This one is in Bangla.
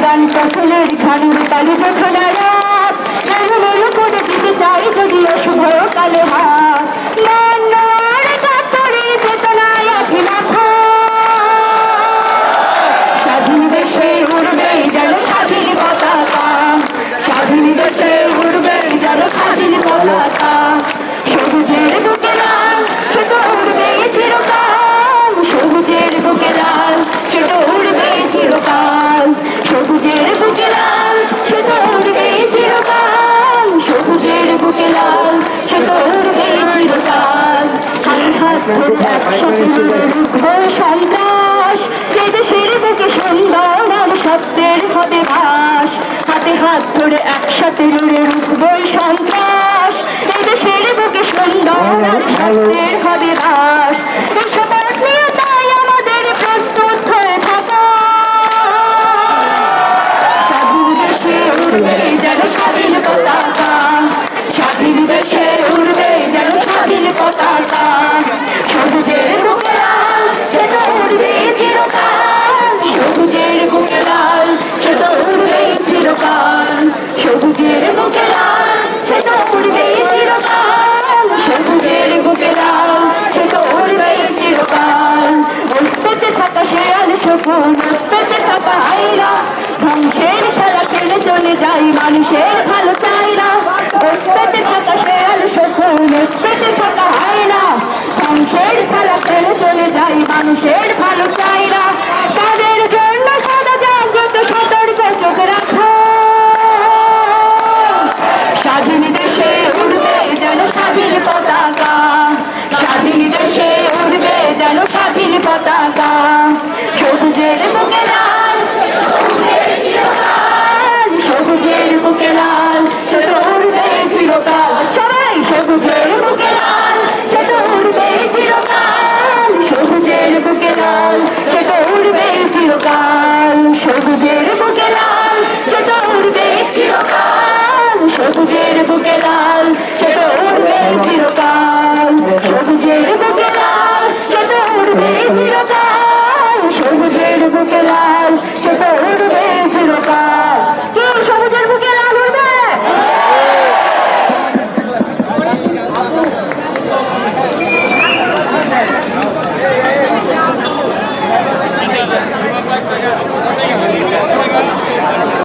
প্রাণ সকলের ঘানুর তালি বোঝা সন্ত্রাস দেশের বুকে সুন্দর নাম সত্যের হবে বাস। হাতে হাত ধরে একসাথে লড়ে রুখবই সন্ত্রাস। ছেড়ে চলে যাই মানুষের ভালো চাই Libertad.